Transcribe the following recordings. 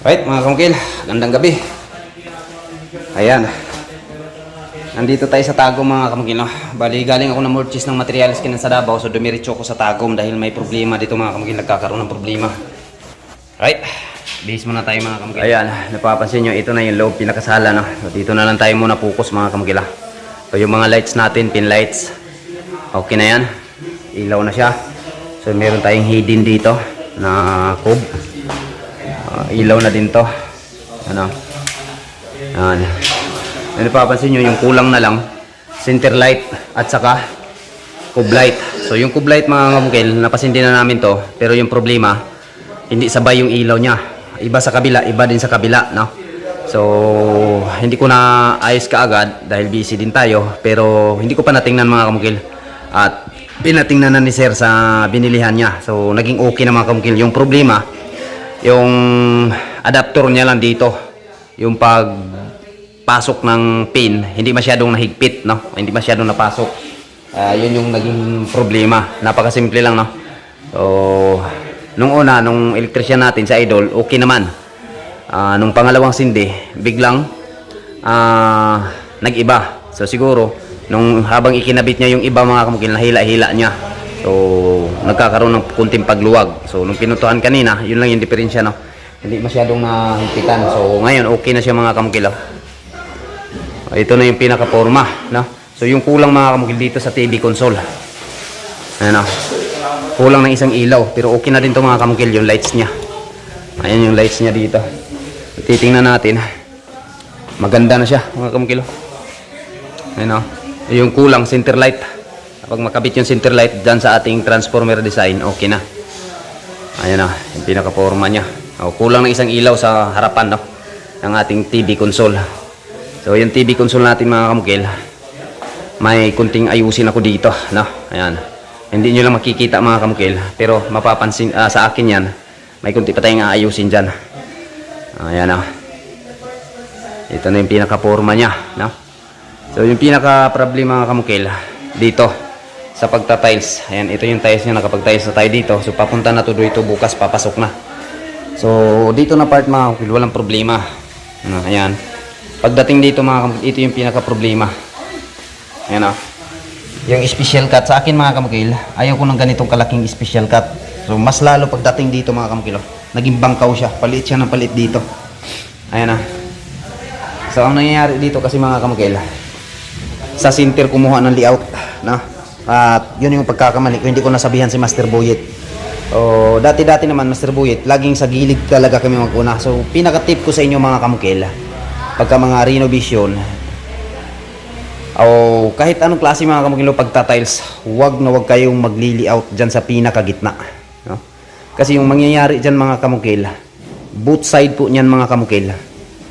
Right, mga kamukil, gandang gabi. Ayan. Nandito tayo sa Tagum mga kamukil. No? Bali, galing ako ng purchase ng materials kinan sa Davao. So, dumiretso ako sa Tagum dahil may problema dito mga kamukil. Nagkakaroon ng problema. Right. Bihis muna tayo mga kamukil. Ayan, napapansin nyo, ito na yung loob pinakasala. No? So, dito na lang tayo muna focus mga kamukil. ah. So, yung mga lights natin, pin lights. Okay na yan. Ilaw na siya. So, meron tayong hidden dito na cube. Ah, ilaw na din to. Ano? Yan. Ano papansin nyo, yung kulang na lang, center light at saka cube light. So yung cube light mga kamukil, napasin din na namin to. Pero yung problema, hindi sabay yung ilaw niya. Iba sa kabila, iba din sa kabila, no? So, hindi ko na ayos kaagad dahil busy din tayo. Pero hindi ko pa natingnan mga kamukil. At pinatingnan na ni sir sa binilihan niya. So, naging okay na mga kamukil. Yung problema, yung adapter niya lang dito. Yung pag pasok ng pin hindi masyadong nahigpit no? Hindi masyadong napasok. Ah, yun yung naging problema. Napakasimple lang no? So nung una nung electrician natin sa idol okay naman. Ah, nung pangalawang sindi biglang ah, nag-iba. So siguro nung habang ikinabit niya yung iba mga kamukil nahila-hila niya so nagkakaroon ng kunting pagluwag so nung pinutuhan kanina yun lang yung diferensya no hindi masyadong nahigpitan so ngayon okay na siya mga kamukil oh. ito na yung pinaka-forma no so yung kulang mga kamukil dito sa TV console ayan oh. kulang ng isang ilaw pero okay na din to mga kamukil yung lights niya ayan yung lights niya dito titingnan natin maganda na siya mga kamukil. Ayan o. Yung kulang center light. Kapag makabit yung center light dyan sa ating transformer design, okay na. Ayan o. Yung pinaka-forma niya. O, kulang ng isang ilaw sa harapan no, ng ating TV console. So yung TV console natin mga kamukil, may kunting ayusin ako dito. No? Ayan. Hindi nyo lang makikita mga kamukil, pero mapapansin ah, sa akin yan, may kunti pa tayong aayusin dyan. Ayan o. Ito na yung pinaka-forma niya. No? So yung pinaka problema mga kamukil dito sa pagta-tiles. Ayan, ito yung tiles niya nakapag-tiles na tayo dito. So papunta na to dito bukas papasok na. So dito na part mga kamukil walang problema. Ano, ayan. Pagdating dito mga kamukil, ito yung pinaka problema. Ayan oh. Yung special cut sa akin mga kamukil, ayaw ko ng ganitong kalaking special cut. So mas lalo pagdating dito mga kamukil, oh, naging bangkaw siya. Palit siya ng palit dito. Ayan ah. So ang nangyayari dito kasi mga kamukil, sa center kumuha ng layout no? At yun yung pagkakamali ko. Hindi ko nasabihan si Master Boyet o dati-dati naman Master Boyet laging sa gilid talaga kami maguna. So pinaka-tip ko sa inyo mga kamukil pagka mga renovation o kahit anong klase mga kamukil pagta-tiles huwag na huwag kayong magli-layout dyan sa pinakagitna no? kasi yung mangyayari dyan mga kamukil both side po niyan mga kamukil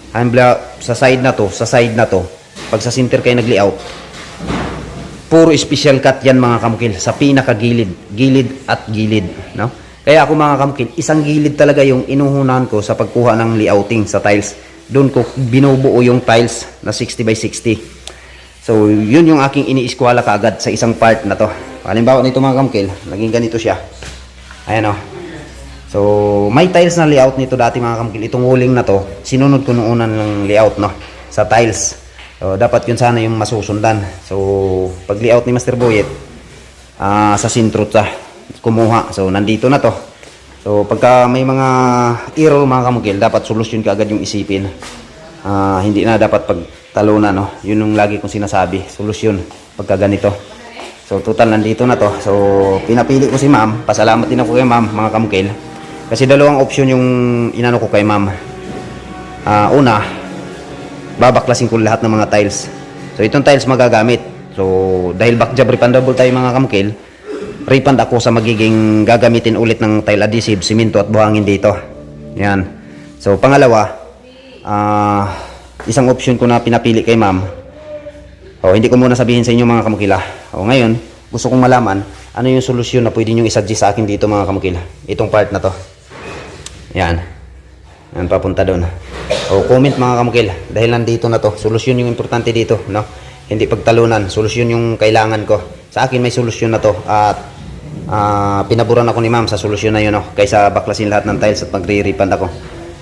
Hambla, sa side na to sa side na to pag sa center kayo nag-layout, puro special cut yan mga kamukil sa pinakagilid, gilid at gilid, no? Kaya ako mga kamukil, isang gilid talaga yung inuhunan ko sa pagkuha ng layouting sa tiles. Doon ko binubuo yung tiles na 60 by 60. So, yun yung aking iniiskwala kaagad sa isang part na to. Halimbawa nito mga kamukil, naging ganito siya. Ayan o. So, may tiles na layout nito dati mga kamukil. Itong walling na to, sinunod ko unang ng layout, no? Sa tiles. So, dapat yun sana yung masusundan. So, pag layout ni Master Boyet, ah sa sintro sa kumuha. So, nandito na to. So, pagka may mga error mga kamukil, dapat solusyon ka agad yung isipin. Ah, hindi na dapat pagtalunan, no? Yun yung lagi kong sinasabi, solusyon pagka ganito. So, total nandito na to. So, pinapili ko si ma'am. Pasalamat din ako kay ma'am, mga kamukil. Kasi dalawang option yung inano ko kay ma'am. Ah, una, babaklasin ko lahat ng mga tiles. So itong tiles magagamit. So dahil back job refundable tayo mga kamukil, refund ako sa magiging gagamitin ulit ng tile adhesive, simento at buhangin dito. Yan. So pangalawa, ah isang option ko na pinapili kay ma'am. O hindi ko muna sabihin sa inyo mga kamukila. O ngayon, gusto kong malaman ano yung solusyon na pwede nyo isuggest sa akin dito mga kamukila. Itong part na to. Yan. Yan, papunta doon. O comment mga kamukil, dahil nandito na to, solusyon yung importante dito, no? Hindi pagtalunan, solusyon yung kailangan ko. Sa akin may solusyon na to at ah, pinaburan ako ni ma'am sa solusyon na yun, no? Kaysa baklasin lahat ng tiles at magre-refund ako.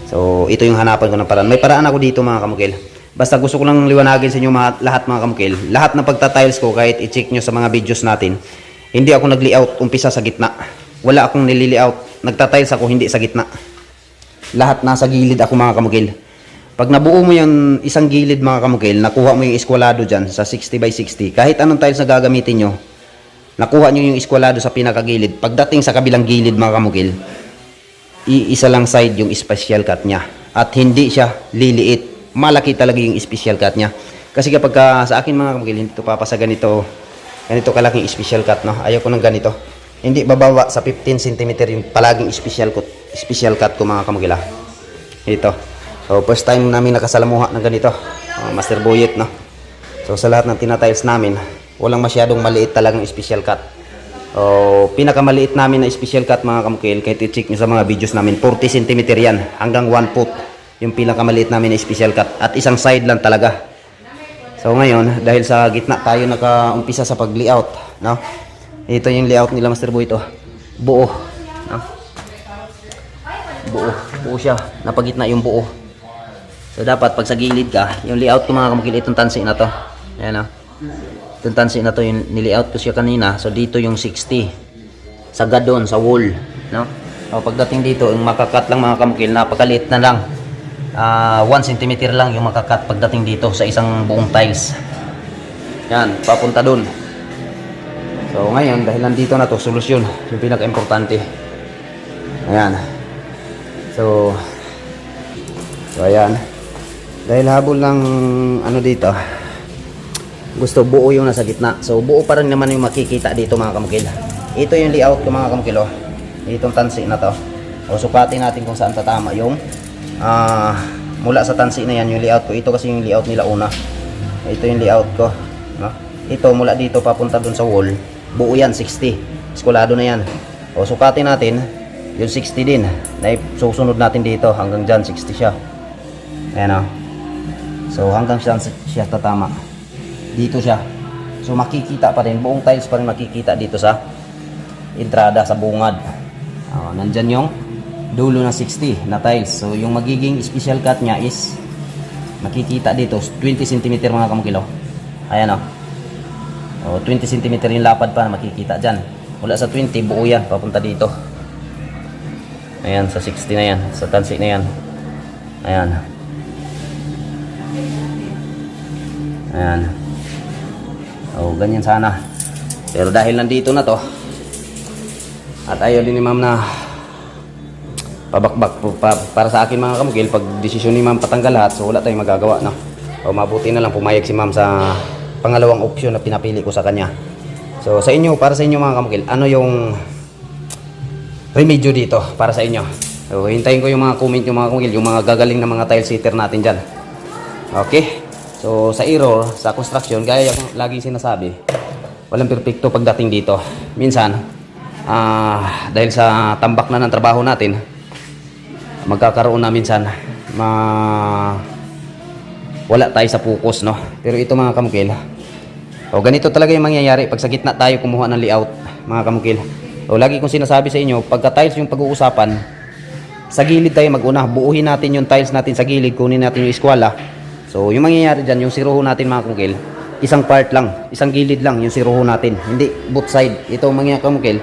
So, ito yung hanapan ko ng paraan. May paraan ako dito mga kamukil. Basta gusto ko lang liwanagin sa inyo lahat mga kamukil. Lahat ng pagta-tiles ko, kahit i-check nyo sa mga videos natin, hindi ako nag-layout umpisa sa gitna. Wala akong nili-layout. Nagta-tiles ako hindi sa gitna. Lahat nasa gilid ako mga kamukil. Pag nabuo mo yung isang gilid mga kamukil, nakuha mo yung eskwalado dyan sa 60 by 60. Kahit anong tiles na gagamitin nyo, nakuha nyo yung eskwalado sa pinakagilid. Pagdating sa kabilang gilid mga kamukil, iisa lang side yung special cut niya. At hindi siya liliit. Malaki talaga yung special cut niya. Kasi kapag ka, sa akin mga kamukil, hindi ito papasa ganito, ganito kalaking special cut, no? Ayaw ko ng ganito. Hindi bababa sa 15 cm yung palaging special cut, special cut ko mga kamukil, ah. Ito. So, first time namin nakasalamuha ng ganito. Uh, Master Boyet, no? So, sa lahat ng tinatiles namin, walang masyadong maliit talagang special cut. O, pinakamaliit namin na special cut mga kamukil, kahit i-check nyo sa mga videos namin, 40 cm yan, hanggang 1 foot. Yung pinakamaliit namin na special cut. At isang side lang talaga. So ngayon, dahil sa gitna tayo nakaumpisa sa pag-layout, no? Ito yung layout nila Master Boy ito. Buo, no? Buo, buo siya. Napagitna yung buo. So dapat pag sa gilid ka, yung layout ko mga kamukil, itong tansi na to. Ayan, no? Itong tansi na to, yung nilayout ko siya kanina. So dito yung 60. Sagad doon, sa wall. No? O, pagdating dito, yung makakat lang mga kamukil, napakaliit na lang. Ah, 1 cm lang yung makakat pagdating dito sa isang buong tiles. Yan, papunta doon. So ngayon, dahil nandito na to, solusyon. Yung pinaka-importante. Ayan. So, so ayan. Dahil habol ng ano dito, gusto buo yung nasa gitna. So buo pa rin naman yung makikita dito mga kamukil. Ito yung layout ko mga kamukil. Oh. Itong tansi na to. O sukatin natin kung saan tatama yung ah mula sa tansi na yan yung layout ko. Ito kasi yung layout nila una. Ito yung layout ko. No? Ito mula dito papunta dun sa wall. Buo yan 60. Eskulado na yan. O sukatin natin yung 60 din. Na susunod natin dito hanggang dyan 60 siya. Ayan o. So hanggang siya, siya tatama dito siya. So makikita pa rin, buong tiles pa rin makikita dito sa entrada, sa bungad. Oh, nandyan yung dulo ng 60 na tiles. So yung magiging special cut niya is makikita dito, 20 cm mga kamukilo. Ayan o. Oh, 20 cm yung lapad pa na makikita dyan. Mula sa 20, buo yan, papunta dito. Ayan, sa 60 na yan, sa tansi na yan. Ayan. Ayan. Oh, ganyan sana. Pero dahil nandito na to, at ayaw din ni ma'am na pabakbak pa, para sa akin mga kamugil, pag desisyon ni ma'am patanggal lahat, so wala tayong magagawa, no? O mabuti na lang pumayag si ma'am sa pangalawang option na pinapili ko sa kanya. So sa inyo, para sa inyo mga kamugil, ano yung remedyo dito para sa inyo? So hintayin ko yung mga comment yung mga kamugil, yung mga gagaling na mga tile sitter natin dyan. Okay? So, sa error, sa construction, gaya yung laging sinasabi, walang perpekto pagdating dito. Minsan, ah, dahil sa tambak na ng trabaho natin, magkakaroon na minsan, ma wala tayo sa focus, no? Pero ito mga kamukil, o ganito talaga yung mangyayari pag sa gitna tayo kumuha ng layout, mga kamukil. O lagi kong sinasabi sa inyo, pagka tiles yung pag-uusapan, sa gilid tayo mag-una, buuhin natin yung tiles natin sa gilid, kunin natin yung eskwala, So, yung mangyayari dyan, yung siruho natin mga kungkil, isang part lang, isang gilid lang yung siruho natin. Hindi both side. Ito mangyayari kungkil,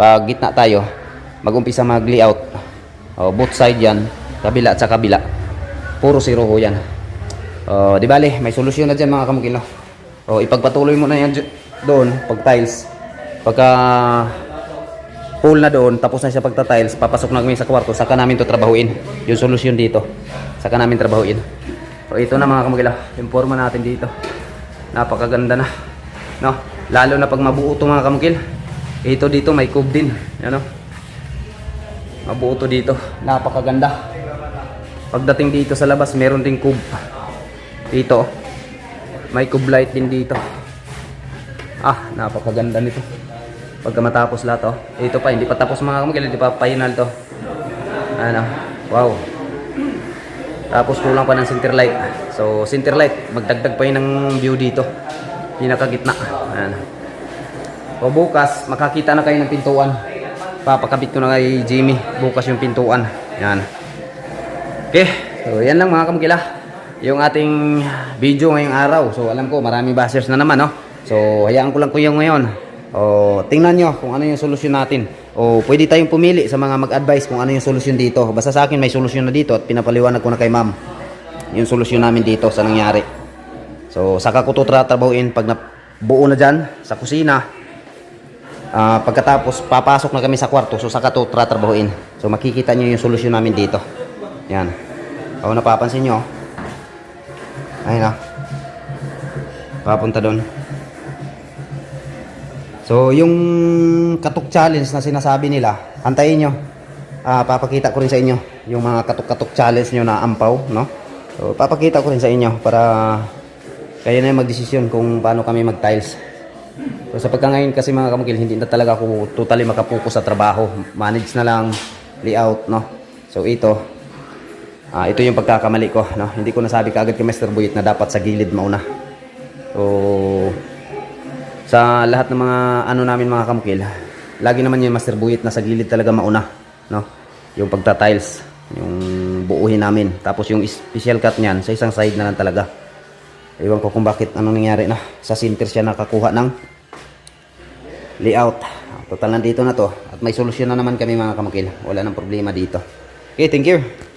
pag gitna tayo, mag-umpisa mag-layout. O, both side yan, kabila at sa kabila. Puro siruho yan. O, di bale, may solusyon na dyan mga kamukil. No? O, ipagpatuloy mo na yan doon, pag tiles. Pagka pool na doon, tapos na siya pagta-tiles, papasok na kami sa kwarto, saka namin to trabahuin. Yung solusyon dito, saka namin trabahuin. O ito na mga kamagila, yung natin dito. Napakaganda na. No? Lalo na pag mabuo to mga kamagil. Ito dito may cube din. Yan o. Mabuo to dito. Napakaganda. Pagdating dito sa labas, meron ding cube. Dito. May cube light din dito. Ah, napakaganda nito. Pagka matapos lahat oh. Ito pa, hindi pa tapos mga kamagil. Hindi pa final to. Ano? Wow. Tapos kulang pa ng center light. So, center light, magdagdag pa yun ng view dito. Pinakagitna. Ayan. O bukas, makakita na kayo ng pintuan. Papakabit ko na kay Jimmy. Bukas yung pintuan. Yan. Okay, so yan lang mga kamukila. Yung ating video ngayong araw. So alam ko maraming bashers na naman, no? So hayaan ko lang kuya ngayon. O tingnan nyo kung ano yung solusyon natin. O pwede tayong pumili sa mga mag-advise kung ano yung solusyon dito. Basta sa akin may solusyon na dito at pinapaliwanag ko na kay ma'am. Yung solusyon namin dito sa nangyari. So saka ko to tratrabahuin pag na, buo na dyan sa kusina. Ah, pagkatapos papasok na kami sa kwarto so saka to tratrabahuin. So makikita niyo yung solusyon namin dito. Yan. O napapansin nyo. Ayun na. Papunta doon. So yung katok challenge na sinasabi nila, antayin nyo. Ah, papakita ko rin sa inyo yung mga katok-katok challenge nyo na ampaw, no? So papakita ko rin sa inyo para kayo na yung magdesisyon kung paano kami mag-tiles. So sa pagkangayon kasi mga kamukil, hindi na talaga ako totally makapokus sa trabaho. Manage na lang layout, no? So ito, ah ito yung pagkakamali ko, no? Hindi ko nasabi kaagad kay Mr. Buyit na dapat sa gilid mauna. So sa lahat ng mga ano namin mga kamukil, lagi naman yung Master Buyit na sa gilid talaga mauna, no? Yung pagta-tiles, yung buuhin namin. Tapos yung special cut niyan sa isang side na lang talaga. Ewan ko kung bakit anong nangyari na. Sa center siya nakakuha ng layout. Total nandito na to. At may solusyon na naman kami mga kamukil. Wala nang problema dito. Okay, thank you.